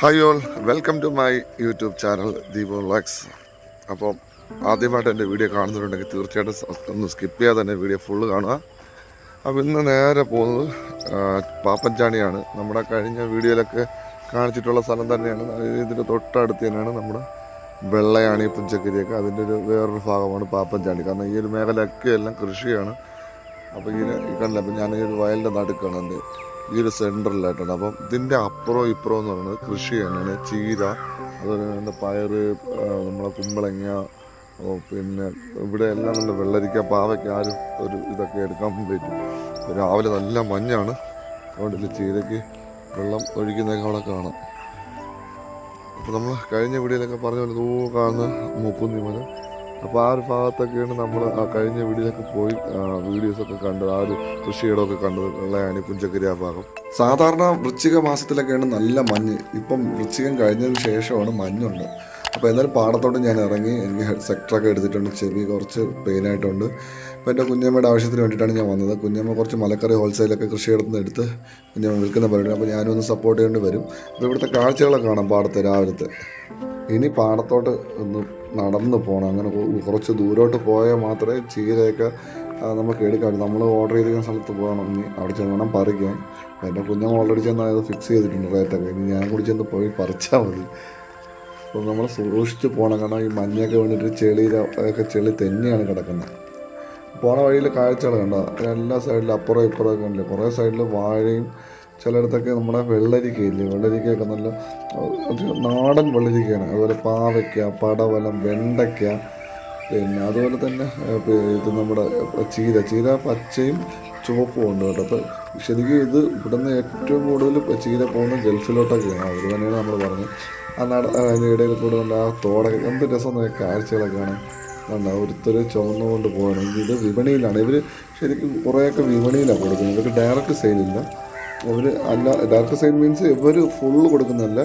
Hi all welcome to my YouTube channel ദീപോ ലാക്സ് അപ്പോൾ ആദ്യമായിട്ട് എന്റെ വീഡിയോ കാണുന്നുണ്ടെങ്കിൽ തീർച്ചയായിട്ടും ഒന്ന് സ്കിപ്പ് ചെയ്യാതെ തന്നെ വീഡിയോ ഫുള്ള് കാണുക. അപ്പോൾ ഇന്ന് നേരെ പോകുന്നത് പാപ്പഞ്ചാണിയാണ് നമ്മുടെ കഴിഞ്ഞ വീഡിയോയിലൊക്കെ കാണിച്ചിട്ടുള്ള സ്ഥലം തന്നെയാണ്. ഇതിന്റെ തൊട്ടടുത്ത് തന്നെയാണ് നമ്മുടെ വെള്ളയാണി പുഞ്ചക്കരിയൊക്കെ. അതിന്റെ ഒരു വേറൊരു ഭാഗമാണ് പാപ്പഞ്ചാണി കാരണം ഈ ഒരു മേഖലയൊക്കെ എല്ലാം കൃഷിയാണ്. അപ്പോൾ ഈ ഈ കണ്ടില്ല അപ്പം ഞാൻ ഒരു വയലിന്റെ നടുക്കാണ് എന്റെ ഈ ഒരു സെന്ററിലായിട്ടാണ് അപ്പം ഇതിന്റെ അപ്പുറം ഇപ്പുറം എന്ന് പറയുന്നത് കൃഷി തന്നെയാണ്. ചീര അതുപോലെ തന്നെ പയറ് ആ, നമ്മളെ കുമ്പളങ്ങ പിന്നെ ഇവിടെ എല്ലാം നല്ല വെള്ളരിക്ക പാവയ്ക്ക് ആരും ഒരു ഇതൊക്കെ എടുക്കാൻ പറ്റും രാവിലെ നല്ല മഞ്ഞാണ്. അതുകൊണ്ട് ചീരയ്ക്ക് വെള്ളം ഒഴിക്കുന്നതൊക്കെ അവിടെ കാണാം. അപ്പോൾ നമ്മൾ കഴിഞ്ഞ വീഡിയോയിലൊക്കെ പറഞ്ഞ പോലെ തൂ കാണുന്ന മൂക്കുന്നി മല അപ്പോൾ ആ ഒരു ഭാഗത്തൊക്കെയാണ് നമ്മൾ ആ കഴിഞ്ഞ വീഡിയോയിലൊക്കെ പോയി വീഡിയോസൊക്കെ കണ്ടത് ആ ഒരു കൃഷിയിടമൊക്കെ കണ്ടത് വെള്ളയാണി പുഞ്ചക്കരി ആ ഭാഗം. സാധാരണ വൃശ്ചിക മാസത്തിലൊക്കെയാണ് നല്ല മഞ്ഞ്. ഇപ്പം വൃശ്ചികം കഴിഞ്ഞതിന് ശേഷമാണ് മഞ്ഞുണ്ട്. അപ്പോൾ എന്നാലും പാടത്തോട്ട് ഞാൻ ഇറങ്ങി എനിക്ക് ഹെഡ് സെക്ടറൊക്കെ എടുത്തിട്ടുണ്ട് ചെവി കുറച്ച് പെയിനായിട്ടുണ്ട് അപ്പോൾ എന്റെ കുഞ്ഞമ്മയുടെ ആവശ്യത്തിന് വേണ്ടിയിട്ടാണ് ഞാൻ വന്നത്. കുഞ്ഞമ്മ കുറച്ച് മലക്കറി ഹോൾസെയിലൊക്കെ കൃഷിയിടത്ത് നിന്ന് എടുത്ത് കുഞ്ഞമ്മ വിൽക്കുന്ന പരിപാടി. അപ്പോൾ ഞാനൊന്ന് സപ്പോർട്ട് ചെയ്യേണ്ടി വരും. അപ്പോൾ ഇവിടുത്തെ കാഴ്ചകളൊക്കെ കാണാം പാടത്തെ രാവിലത്തെ. ഇനി പാടത്തോട്ട് ഒന്ന് നടന്ന് പോകണം അങ്ങനെ കുറച്ച് ദൂരോട്ട് പോയാൽ മാത്രമേ ചീരയൊക്കെ നമുക്ക് എടുക്കാൻ നമ്മൾ ഓർഡർ ചെയ്തിരിക്കുന്ന സ്ഥലത്ത് പോകണം. ഇനി അവിടെ ചെന്ന് വേണം പറിക്കാൻ. എന്റെ കുഞ്ഞമ്മ ഓൾറെഡി ചെന്ന് അത് ഫിക്സ് ചെയ്തിട്ടുണ്ട് റേറ്റൊക്കെ ഇനി ഞാൻ കൂടി ചെന്ന് പോയി പറിച്ചാൽ മതി. അപ്പോൾ നമ്മൾ സൂക്ഷിച്ച് പോകണം കാരണം ഈ മഞ്ഞൊക്കെ വേണ്ടിയിട്ട് ചെളിയിൽ ഒക്കെ ചെളി തന്നെയാണ് കിടക്കുന്നത്. പോണ വഴിയിൽ കാഴ്ചകൾ കണ്ടോ? എല്ലാ സൈഡിലും അപ്പുറം ഇപ്പുറമൊക്കെ ഉണ്ടല്ലേ. കുറേ സൈഡിൽ വാഴയും ചിലയിടത്തൊക്കെ നമ്മുടെ വെള്ളരിക്കയില്ലേ? വെള്ളരിക്കയൊക്കെ നല്ല നാടൻ വെള്ളരിക്കയാണ്. അതുപോലെ പാവയ്ക്ക പടവലം വെണ്ടയ്ക്ക പിന്നെ അതുപോലെ തന്നെ ഇത് നമ്മുടെ ചീര ചീര പച്ചയും ചുവപ്പും ഉണ്ട് കേട്ടോ. അപ്പോൾ ശരിക്കും ഇത് ഇവിടുന്ന് ഏറ്റവും കൂടുതൽ ചീര പോകുന്ന ഗൾഫിലോട്ടൊക്കെയാണ്. അവർ തന്നെയാണ് നമ്മൾ പറഞ്ഞത്. ആ നട അതിന്റെ ഇടയിൽ കൂടെ ആ തോടൊക്കെ എന്ത് രസം നോക്കിയ കാഴ്ചകളൊക്കെയാണ് കണ്ട ഒരുത്തർ ചുവന്നുകൊണ്ട് പോകണമെങ്കിൽ ഇത് വിപണിയിലാണ്. ഇവർ ശരിക്കും കുറേയൊക്കെ വിപണിയിലാണ് കൊടുക്കുന്നത്. ഇവർക്ക് ഡയറക്റ്റ് സെയിലില്ല ഇവർ അല്ല ഡയറക്റ്റ് സൈൻ മീൻസ് ഇവർ ഫുള്ള് കൊടുക്കുന്നതല്ല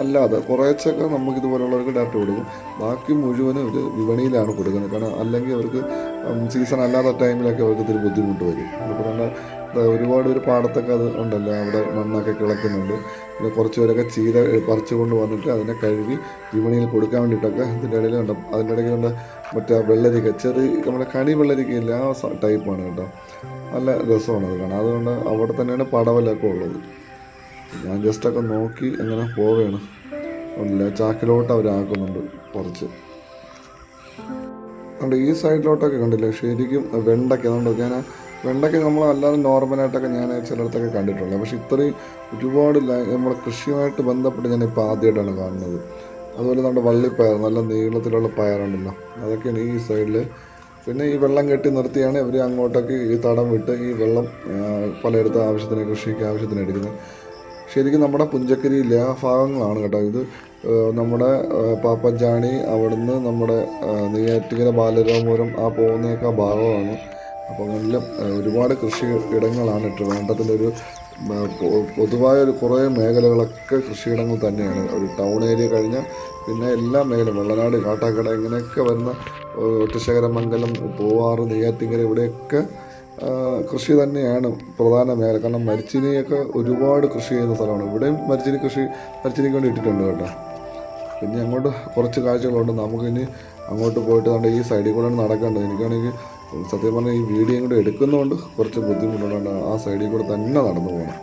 അല്ലാതെ കുറേച്ചൊക്കെ നമുക്ക് ഇതുപോലുള്ളവർക്ക് ഡയറക്റ്റ് കൊടുക്കും. ബാക്കി മുഴുവനും ഇവർ വിപണിയിലാണ് കൊടുക്കുന്നത്. കാരണം അല്ലെങ്കിൽ അവർക്ക് സീസൺ അല്ലാത്ത ടൈമിലൊക്കെ അവർക്ക് ഇത്തിരി ബുദ്ധിമുട്ട് വരും. അപ്പോൾ നല്ല ഒരുപാട് ഒരു പാടത്തൊക്കെ അത് ഉണ്ടല്ലോ അവിടെ മണ്ണൊക്കെ കിളക്കുന്നുണ്ട്. പിന്നെ കുറച്ച് പേരൊക്കെ ചീര പറിച്ചു കൊണ്ട് വന്നിട്ട് അതിനെ കഴുകി വിപണിയിൽ കൊടുക്കാൻ വേണ്ടിയിട്ടൊക്കെ ഇതിന്റെ ഇടയിൽ ഉണ്ട് അതിന്റെ ഇടയ്ക്ക് മറ്റേ വെള്ളരിക്ക ചെറിയ നമ്മുടെ കണി വെള്ളരിക്കയില്ല ആ ടൈപ്പാണ് കേട്ടോ. നല്ല രസമാണ് അത് കാണാൻ. അതുകൊണ്ട് അവിടെ തന്നെയാണ് പടവലൊക്കെ ഉള്ളത്. ഞാൻ ജസ്റ്റൊക്കെ നോക്കി അങ്ങനെ പോവുകയാണ്. ഉണ്ടല്ല ചാക്കിലോട്ട് അവരാക്കുന്നുണ്ട് കുറച്ച്. അതുകൊണ്ട് ഈ സൈഡിലോട്ടൊക്കെ കണ്ടില്ലേ? ശരിക്കും വെണ്ടയ്ക്ക. അതുകൊണ്ട് ഞാൻ വെണ്ടയ്ക്ക നമ്മൾ അല്ലാതെ നോർമലായിട്ടൊക്കെ ഞാൻ ചിലയിടത്തൊക്കെ കണ്ടിട്ടുള്ളത് പക്ഷേ ഇത്രയും ഒരുപാട് നമ്മുടെ കൃഷിയുമായിട്ട് ബന്ധപ്പെട്ട് ഞാൻ ഇപ്പോൾ ആദ്യമായിട്ടാണ് കാണുന്നത്. അതുപോലെ നമ്മുടെ വള്ളിപ്പയർ നല്ല നീളത്തിലുള്ള പയറുണ്ടല്ലോ. അതൊക്കെയാണ് ഈ സൈഡിൽ പിന്നെ ഈ വെള്ളം കെട്ടി നിർത്തിയാണ് ഇവർ അങ്ങോട്ടേക്ക് ഈ തടം വിട്ട് ഈ വെള്ളം പലയിടത്തും ആവശ്യത്തിന് കൃഷിക്ക് ആവശ്യത്തിന് എടുക്കുന്നത്. ശരിക്കും നമ്മുടെ പുഞ്ചക്കരിയിലെ ആ ഭാഗങ്ങളാണ് കേട്ടോ ഇത്. നമ്മുടെ പാപ്പജാണി അവിടുന്ന് നമ്മുടെ നെയ്യാറ്റിക്കര ബാലരാമപുരം ആ പോകുന്നതൊക്കെ ഭാഗമാണ്. അപ്പോൾ നല്ല ഒരുപാട് കൃഷി ഇടങ്ങളാണ് ട്രിവാൻഡ്രത്തിന്റെ ഒരു പൊതുവായ ഒരു കുറേ മേഖലകളൊക്കെ കൃഷിയിടങ്ങൾ തന്നെയാണ്. ഒരു ടൗൺ ഏരിയ കഴിഞ്ഞാൽ പിന്നെ എല്ലാ മേഖലയും വെള്ളനാട് കാട്ടാക്കട ഇങ്ങനെയൊക്കെ വരുന്ന ഒറ്റശേഖരമംഗലം പൂവാറ് നെയ്യാറ്റിങ്കര ഇവിടെയൊക്കെ കൃഷി തന്നെയാണ് പ്രധാന മേഖല. കാരണം മരിച്ചിനിയൊക്കെ ഒരുപാട് കൃഷി ചെയ്യുന്ന സ്ഥലമാണ്. ഇവിടെയും മരിച്ചിനി കൃഷി മരിച്ചിനിക്ക് വേണ്ടി ഇട്ടിട്ടുണ്ട് കേട്ടോ. പിന്നെ അങ്ങോട്ട് കുറച്ച് കാഴ്ചകളുണ്ട്. നമുക്കിനി അങ്ങോട്ട് പോയിട്ട് ഈ സൈഡിൽ കൂടെ നടക്കേണ്ടത്. എനിക്കാണെങ്കിൽ സത്യം പറഞ്ഞാൽ ഈ വീഡിയോ കൂടെ എടുക്കുന്നതുകൊണ്ട് കുറച്ച് ബുദ്ധിമുട്ടുണ്ട് ആ സൈഡിൽ കൂടെ തന്നെ നടന്നു പോകണം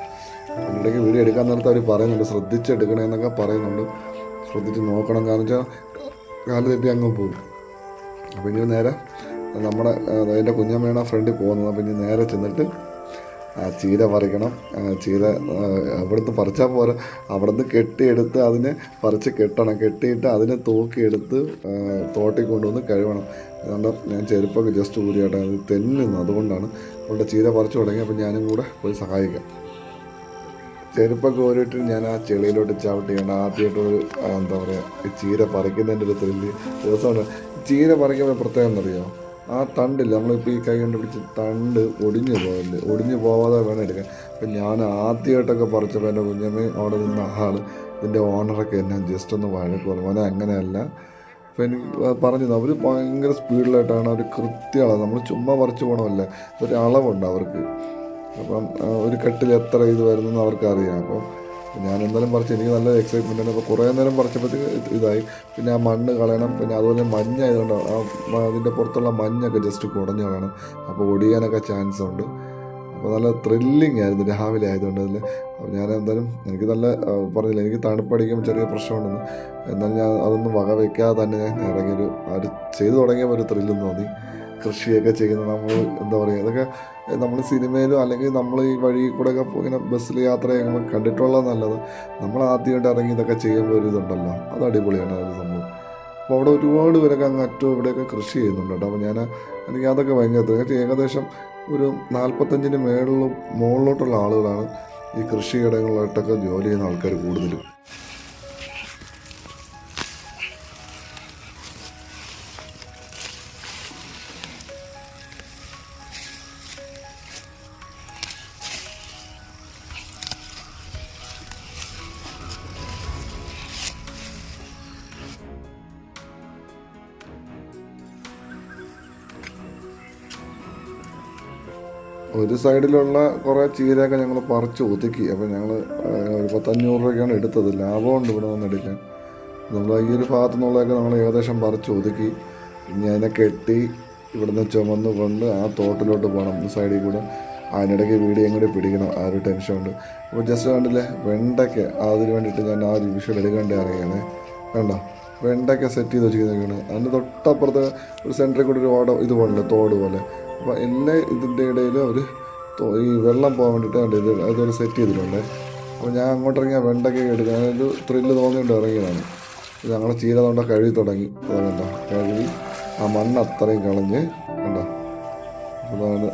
ഇടയ്ക്ക് വീഡിയോ എടുക്കാൻ നേരത്തെ അവർ പറയുന്നുണ്ട് ശ്രദ്ധിച്ച് എടുക്കണേ എന്നൊക്കെ പറയുന്നുണ്ട്. ശ്രദ്ധിച്ച് നോക്കണം. കാരണം വെച്ചാൽ കാൽ തെറ്റി അങ്ങ് പോകും. അപ്പോൾ ഇനി നേരെ നമ്മുടെ എന്റെ കുഞ്ഞമ്മയാണ് ആ ഫ്രണ്ടിൽ പോകുന്നത്. അപ്പോൾ ഇനി നേരെ ചെന്നിട്ട് ചീര പറിക്കണം. ചീര അവിടുന്ന് പറിച്ചാൽ പോരാ. അവിടുന്ന് കെട്ടിയെടുത്ത് അതിനെ പറിച്ച് കെട്ടണം. കെട്ടിയിട്ട് അതിനെ തൂക്കിയെടുത്ത് തോട്ടി തോട്ടിൽ കൊണ്ടുവന്ന് കഴുകണം അതുകൊണ്ട് ഞാൻ ചെരുപ്പൊക്കെ ജസ്റ്റ് ഊരിയാട്ടെ അത് തെന്നുന്നു. അതുകൊണ്ടാണ് അതുകൊണ്ട് ചീര പറിച്ചു തുടങ്ങി അപ്പോൾ ഞാനും കൂടെ പോയി സഹായിക്കാം. ചെരുപ്പൊക്കെ ഓരോട്ട് ഞാൻ ആ ചെളിയിലോട്ട് ചവിട്ടിയാണ് ആദ്യമായിട്ട് ഒരു ആ, എന്താ പറയുക ചീര പറിക്കുന്നതിന്റെ ഒരു ത്രില്ല്. ദിവസമാണ് ചീര പറിക്കുമ്പോൾ പ്രത്യേകം എന്നറിയോ ആ തണ്ടില്ല. നമ്മളിപ്പോൾ ഈ കൈ കൊണ്ട് പിടിച്ച് തണ്ട് ഒടിഞ്ഞു പോകുന്നത് ഒടിഞ്ഞു പോവാതെ വേണം എടുക്കാൻ. അപ്പം ഞാൻ ആദ്യമായിട്ടൊക്കെ പറിച്ചപ്പോൾ എന്റെ കുഞ്ഞമ്മ അവിടെ നിന്ന ആൾ ഇതിന്റെ ഓണറൊക്കെ എന്നെ ജസ്റ്റ് ഒന്ന് വഴക്ക് പറഞ്ഞു. മോനെ അങ്ങനെയല്ല. അപ്പോൾ എനിക്ക് പറഞ്ഞു അവർ ഭയങ്കര സ്പീഡിലായിട്ടാണ് അവർ കൃത്യമാണ് നമ്മൾ ചുമ്മാ പറിച്ചു പോകണമല്ല ഒരു അളവുണ്ട് അവർക്ക്. അപ്പം ഒരു കെട്ടിൽ എത്ര ഇത് വരുന്നെന്ന് അവർക്കറിയാം. അപ്പം ഞാൻ എന്തായാലും പറിച്ച് എനിക്ക് നല്ല എക്സൈറ്റ്മെന്റ് ആണ്. അപ്പോൾ കുറേ നേരം പറിച്ചപ്പോഴത്തേക്ക് ഇതായി. പിന്നെ ആ മണ്ണ് കളയണം. പിന്നെ അതുപോലെ മഞ്ഞ ആയതുകൊണ്ട് ആ അതിന്റെ പുറത്തുള്ള മഞ്ഞൊക്കെ ജസ്റ്റ് കുടഞ്ഞു കളയണം. അപ്പോൾ ഒടിയാനൊക്കെ ചാൻസ് ഉണ്ട്. അപ്പോൾ നല്ല ത്രില്ലിങ് ആയിരുന്നു രാവിലെ ആയതുകൊണ്ട് അതിൽ ഞാൻ എന്തായാലും എനിക്ക് നല്ല പറഞ്ഞില്ല എനിക്ക് തണുപ്പടിക്കുമ്പോൾ ചെറിയ പ്രശ്നമുണ്ടെന്ന്. എന്നാലും ഞാൻ അതൊന്നും വക വയ്ക്കാതെ തന്നെ ഞാൻ ഇറങ്ങിയൊരു ചെയ്തു തുടങ്ങിയപ്പോൾ ഒരു ത്രില്ലെന്ന് തോന്നി. കൃഷിയൊക്കെ ചെയ്യുന്നത് നമ്മൾ എന്താ പറയുക ഇതൊക്കെ നമ്മൾ സിനിമയിലും അല്ലെങ്കിൽ നമ്മൾ ഈ വഴി കൂടെ ഒക്കെ ഇങ്ങനെ ബസ്സിൽ യാത്ര ചെയ്യുമ്പോൾ കണ്ടിട്ടുള്ളത് നല്ലത്. നമ്മൾ ആദ്യമായിട്ട് ഇറങ്ങി ഇതൊക്കെ ചെയ്യുമ്പോൾ ഒരു ഇതുണ്ടല്ലോ. അത് അടിപൊളിയാണ് ഒരു സംഭവം. അപ്പോൾ അവിടെ ഒരുപാട് പേരൊക്കെ അങ്ങ് അറ്റവും ഇവിടെയൊക്കെ കൃഷി ചെയ്യുന്നുണ്ട് കേട്ടോ. അപ്പോൾ ഞാൻ എനിക്ക് അതൊക്കെ ഭയങ്കര ഏകദേശം ഒരു നാൽപ്പത്തഞ്ചിന് മേളിലും മുകളിലോട്ടുള്ള ആളുകളാണ് ഈ കൃഷിയിടങ്ങളിലോട്ടൊക്കെ ജോലി ചെയ്യുന്ന ആൾക്കാർ കൂടുതലും. ഒരു സൈഡിലുള്ള കുറേ ചീരയൊക്കെ ഞങ്ങൾ പറിച്ച് ഒതുക്കി. അപ്പോൾ ഞങ്ങൾ ഒരു പത്തഞ്ഞൂറ് രൂപയ്ക്കാണ് എടുത്തത്. ലാഭമുണ്ട് ഇവിടെ വന്നെടുക്കാൻ. നമ്മൾ ഈ ഒരു ഭാഗത്തു നിന്നുള്ളതൊക്കെ നമ്മൾ ഏകദേശം പറിച്ച് ഒതുക്കി. ഇനി അതിനെ കെട്ടി ഇവിടുന്ന് ചുമന്ന് കൊണ്ട് ആ തോട്ടിലോട്ട് പോകണം. ഒരു സൈഡിൽ കൂടെ അതിനിടയ്ക്ക് വീഡിയോ കൂടി പിടിക്കണം. ആ ഒരു ടെൻഷൻ ഉണ്ട്. അപ്പോൾ ജസ്റ്റ് കണ്ടില്ലേ വെണ്ടയ്ക്ക് അതിന് വേണ്ടിയിട്ട് ഞാൻ ആ ഒരു വിഷയം എടുക്കേണ്ടി അറിയാണ് വേണ്ട വെണ്ടയ്ക്ക സെറ്റ് ചെയ്ത് വെച്ചിരിക്കുന്നതൊക്കെയാണ്. അതിന്റെ തൊട്ടപ്പുറത്ത് ഒരു സെന്ററിൽ കൂടി ഒരു ഓട ഇത് പോലെ തോട് പോലെ. അപ്പോൾ എല്ലാ ഇതിന്റെ ഇടയിലും അവർ ഈ വെള്ളം പോകാൻ വേണ്ടിയിട്ട് ഇത് അതുപോലെ സെറ്റ് ചെയ്തിട്ടുണ്ട്. അപ്പോൾ ഞാൻ അങ്ങോട്ട് ഇറങ്ങിയ വെണ്ടയ്ക്ക എടുക്കാൻ ഒരു ത്രില്ല് തോന്നിയിട്ട് ഇറങ്ങിയതാണ്. ഞങ്ങളെ ചീര തൊണ്ട കഴുകി തുടങ്ങി. അതുകൊണ്ടോ കഴുകി ആ മണ്ണ് അത്രയും കളഞ്ഞ് ഉണ്ടോ അതാണ്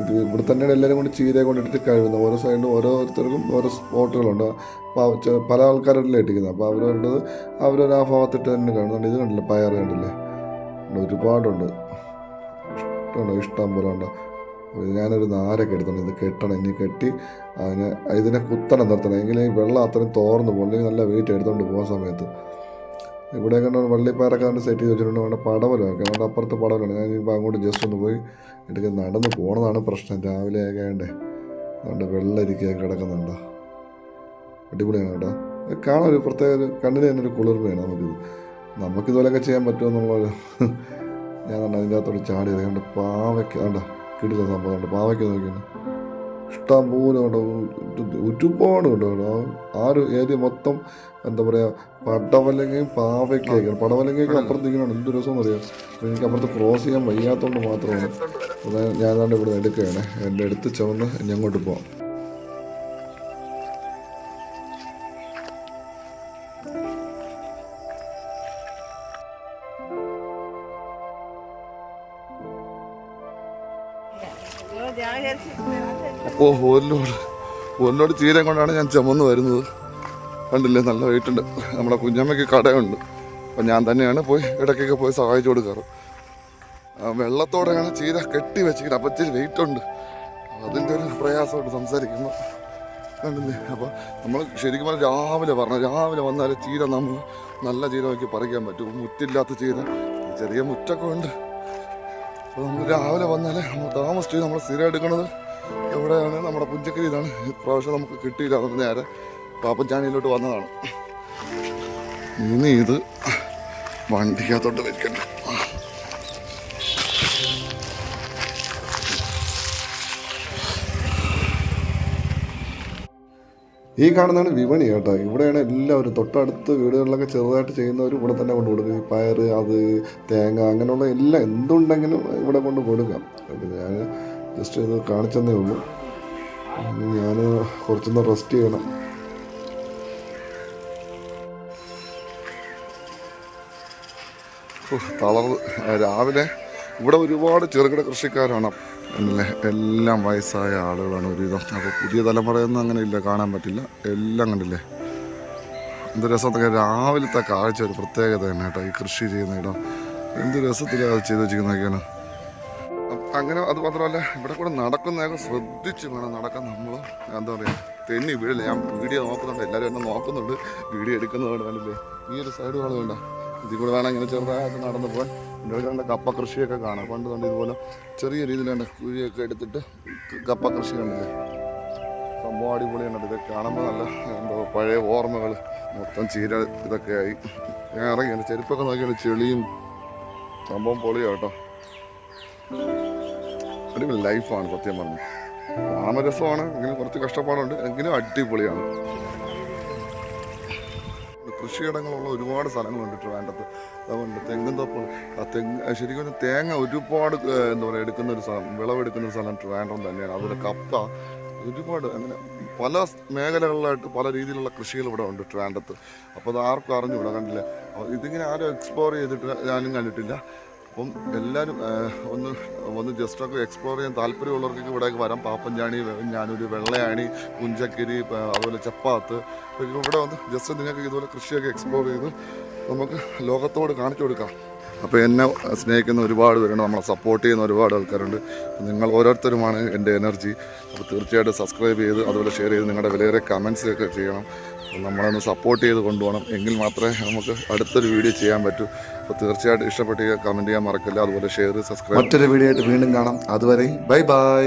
ഇത് ഇവിടെ തന്നെയാണ് എല്ലാവരും കൂടി ചീരയെ കൊണ്ടിട്ട് കഴുകുന്നത് ഓരോ സൈഡിലും ഓരോരുത്തർക്കും ഓരോ സ്പോട്ടുകളുണ്ട്. അപ്പോൾ പല ആൾക്കാരല്ലേ ഇട്ടിരിക്കുന്നത്. അപ്പോൾ അവരവരുടേത് അവരൊരു ആ ഭാഗത്തിട്ട് തന്നെ കാണുന്നുണ്ട്. ഇത് കണ്ടില്ലേ? പയർ കണ്ടില്ലേ? ഒരുപാടുണ്ട്. ഇഷ്ടമുണ്ടോ ഇഷ്ടം പോലെ ഉണ്ട്. ഞാനൊരു നാരൊക്കെ എടുത്തോണ്ട് ഇത് കെട്ടണം ഇനി കെട്ടി അതിനെ ഇതിനെ കുത്തണം നിർത്തണം. എങ്കിലും ഈ വെള്ളം അത്രയും തോർന്നു പോകും അല്ലെങ്കിൽ നല്ല വെയിറ്റ് എടുത്തുകൊണ്ട് പോകുന്ന സമയത്ത്. ഇവിടെ കണ്ടാണ് വള്ളിപ്പാറൊക്കെ കണ്ട് സെറ്റ് ചെയ്ത് വെച്ചിട്ടുണ്ട് അവിടെ പടവലൊക്കെ അവിടെ അപ്പുറത്ത് പടവലാണ്. ഞാൻ ഇപ്പോൾ അങ്ങോട്ട് ജസ്റ്റ് ഒന്ന് പോയി എനിക്ക് നടന്ന് പോണതാണ് പ്രശ്നം. രാവിലെ ആകേണ്ടേ അതുകൊണ്ട് വെള്ളരിക്കാൻ കിടക്കുന്നുണ്ടോ. അടിപൊളിയാണ് കേട്ടോ. കാണാൻ ഒരു പ്രത്യേക കണ്ണിന് തന്നെ ഒരു കുളിർമയാണ് നമുക്കിത്. നമുക്കിതുപോലെയൊക്കെ ചെയ്യാൻ പറ്റുമെന്നുള്ളൊരു ഞാൻ കണ്ട അതിന്റെ അകത്തോട് ചാടി കണ്ട് പാവയ്ക്ക് കണ്ട കിടില സംഭവം കണ്ട. പാവയ്ക്ക് നോക്കിയാണ്. ഇഷ്ടം പോലെ കണ്ട ഒരുപാട് കേട്ടോ കേട്ടോ ആ ഒരു ഏരിയ മൊത്തം എന്താ പറയുക പടവലങ്ങയും പാവയ്ക്കും പടവലങ്ങയൊക്കെ അപ്പുറത്ത് അപ്പുറത്തേക്കാണ് എന്ത് രസം അറിയാം? എനിക്ക് അപ്പുറത്ത് ക്രോസ് ചെയ്യാൻ വയ്യാത്തതുകൊണ്ട് മാത്രമാണ്. ഞാൻ- ഇവിടെ എടുക്കുകയാണ്. എന്റെ അടുത്ത് ചുവന്ന് ഇനി അങ്ങോട്ട് പോവാം. അപ്പോൾ ഒരു ലോഡ് ഒരു ചീരം കൊണ്ടാണ് ഞാൻ ചുമന്ന് വരുന്നത്. കണ്ടില്ലേ നല്ല വെയിറ്റ് ഉണ്ട്. നമ്മുടെ കുഞ്ഞമ്മയ്ക്ക് കടയുണ്ട്. അപ്പം ഞാൻ തന്നെയാണ് പോയി ഇടയ്ക്കൊക്കെ പോയി സഹായിച്ചു കൊടുക്കാറ്. വെള്ളത്തോടെയാണ് ചീര കെട്ടി വെച്ചിരിക്കുന്നത്. അപ്പം ഇച്ചിരി വെയിറ്റ് ഉണ്ട്. അതിന്റെ ഒരു പ്രയാസമുണ്ട് സംസാരിക്കുമ്പോൾ. കണ്ടില്ലേ? അപ്പോൾ നമ്മൾ ശരിക്കും പറഞ്ഞാൽ രാവിലെ പറഞ്ഞു രാവിലെ വന്നാലേ ചീര നമ്മൾ നല്ല ചീര നോക്കി പറിക്കാൻ പറ്റും. മുറ്റില്ലാത്ത ചീര. ചെറിയ മുറ്റൊക്കെ ഉണ്ട്. അപ്പോൾ നമ്മൾ രാവിലെ വന്നാൽ നമ്മൾ താമസിച്ച് നമ്മൾ സ്ഥിരം എടുക്കുന്നത് എവിടെയാണ്? നമ്മുടെ പുഞ്ചക്കരിയിലാണ്. ഇപ്രാവശ്യം നമുക്ക് കിട്ടിയില്ല. അതുകൊണ്ട് നേരെ പാപ്പഞ്ചാണിയിലോട്ട് വന്നതാണ്. ഇനി ഇത് വണ്ടിക്കകത്തോട്ട് വെക്കണം ഈ കാണുന്നതാണ് വിപണി കേട്ടോ. ഇവിടെയാണ് എല്ലാവരും തൊട്ടടുത്ത് വീടുകളിലൊക്കെ ചെറുതായിട്ട് ചെയ്യുന്നവർ ഇവിടെ തന്നെ കൊണ്ട് കൊടുക്കും ഈ പയർ അത് തേങ്ങ അങ്ങനെയുള്ള എല്ലാം എന്തുണ്ടെങ്കിലും ഇവിടെ കൊണ്ട് കൊടുക്കാം. അപ്പം ഞാൻ ജസ്റ്റ് ഇത് കാണിച്ചെന്നേ ഉള്ളൂ. ഞാൻ കുറച്ചൊന്ന് റെസ്റ്റ് ചെയ്യണം. തളർന്ന്. രാവിലെ ഇവിടെ ഒരുപാട് ചെറുകിട കൃഷിക്കാരാണ്. എല്ലാം വയസ്സായ ആളുകളാണ് ഒരുവിധം അപ്പോൾ പുതിയ തലമുറയൊന്നും അങ്ങനെ ഇല്ല കാണാൻ പറ്റില്ല. എല്ലാം കണ്ടില്ലേ? എന്ത് രസത്തൊക്കെ രാവിലത്തെ കാഴ്ച ഒരു പ്രത്യേകത തന്നെ കേട്ടോ ഈ കൃഷി ചെയ്യുന്ന ഇടം. എന്ത് രസത്തിലാണ് അത് ചെയ്ത് വെച്ചിരിക്കുന്നതൊക്കെയാണ്. അങ്ങനെ അത് മാത്രമല്ല ഇവിടെ കൂടെ നടക്കുന്നതൊക്കെ ശ്രദ്ധിച്ച് വേണം നടക്കാൻ നമ്മൾ എന്താ പറയുക തെന്നി വീടില്ല ഞാൻ വീഡിയോ നോക്കുന്നുണ്ട് എല്ലാവരും എന്നെ നോക്കുന്നുണ്ട്. വീഡിയോ എടുക്കുന്നതുകൊണ്ട് അല്ലേ ഈ ഒരു സൈഡ് കാണുന്നുണ്ടോ ഇതിൽ കൂടെ വേണം ഇങ്ങനെ ചെറുതായിട്ട് നടന്നു പോകാൻ. ഇവിടെ കണ്ട കപ്പ കൃഷിയൊക്കെ കാണാം. പണ്ട് കണ്ട് ഇതുപോലെ ചെറിയ രീതിയിലാണ് കുഴിയൊക്കെ എടുത്തിട്ട് കപ്പ കൃഷി കണ്ടില്ലേ? സംഭവം അടിപൊളിയാണ് ഇത് കാണുമ്പോൾ നല്ല എന്തോ പഴയ ഓർമ്മകൾ മൊത്തം ചീര ഇതൊക്കെ ആയി. ഞാൻ ഇറങ്ങിയാണ് ചെരുപ്പൊക്കെ നോക്കിയാണ് ചെളിയും സംഭവം പൊളിയാണ് കേട്ടോ. അടിപൊളി ലൈഫാണ് സത്യം പറഞ്ഞു. കാണാൻ രസമാണ്. എങ്കിലും കുറച്ച് കഷ്ടപ്പാടുണ്ട്. എങ്കിലും അടിപൊളിയാണ്. കൃഷിയിടങ്ങളുള്ള ഒരുപാട് സ്ഥലങ്ങളുണ്ട് ട്രിവാൻഡ്രത്ത് അതുകൊണ്ട് തെങ്ങും തൊപ്പ്. ആ തെങ്ങ് ശരിക്കും തേങ്ങ ഒരുപാട് എന്താ പറയുക എടുക്കുന്ന ഒരു സ്ഥലം വിളവെടുക്കുന്ന ഒരു സ്ഥലം ട്രിവാൻഡ്രം തന്നെയാണ്. അതുപോലെ കപ്പ ഒരുപാട് അങ്ങനെ പല മേഖലകളിലായിട്ട് പല രീതിയിലുള്ള കൃഷികൾ ഇവിടെ ഉണ്ട് ട്രിവാൻഡ്രത്ത്. അപ്പോൾ അത് ആർക്കും അറിഞ്ഞുകൂടാ കണ്ടില്ല? ഇതിങ്ങനെ ആരും എക്സ്പ്ലോർ ചെയ്തിട്ട് ഞാനും കണ്ടിട്ടില്ല. അപ്പം എല്ലാവരും ഒന്ന് ഒന്ന് ജസ്റ്റ് ഒക്കെ എക്സ്പ്ലോർ ചെയ്യാൻ താല്പര്യമുള്ളവർക്കൊക്കെ ഇവിടേക്ക് വരാം. പാപ്പഞ്ചാണി ഞാനൊരു വെള്ളയാണി കുഞ്ചക്കിരി അതുപോലെ ചപ്പാത്ത് ഇവിടെ വന്ന് ജസ്റ്റ് നിങ്ങൾക്ക് ഇതുപോലെ കൃഷിയൊക്കെ എക്സ്പ്ലോർ ചെയ്ത് നമുക്ക് ലോകത്തോട് കാണിച്ചു കൊടുക്കാം. അപ്പോൾ എന്നെ സ്നേഹിക്കുന്ന ഒരുപാട് പേരുണ്ട് നമ്മളെ സപ്പോർട്ട് ചെയ്യുന്ന ഒരുപാട് ആൾക്കാരുണ്ട്. നിങ്ങൾ ഓരോരുത്തരുമാണ് എന്റെ എനർജി അപ്പോൾ തീർച്ചയായിട്ടും സബ്സ്ക്രൈബ് ചെയ്ത് അതുപോലെ ഷെയർ ചെയ്ത് നിങ്ങളുടെ വിലയേറെ കമൻസ് ഒക്കെ ചെയ്യണം. നമ്മളൊന്ന് സപ്പോർട്ട് ചെയ്ത് കൊണ്ടുപോകണം. എങ്കിൽ മാത്രമേ നമുക്ക് അടുത്തൊരു വീഡിയോ ചെയ്യാൻ പറ്റൂ. അപ്പോൾ തീർച്ചയായിട്ടും ഇഷ്ടപ്പെട്ട് കമന്റ് ചെയ്യാൻ മറക്കില്ല. അതുപോലെ ഷെയർ സബ്സ്ക്രൈബ് മറ്റൊരു വീഡിയോ ആയിട്ട് വീണ്ടും കാണാം. അതുവരെ ബൈ ബൈ.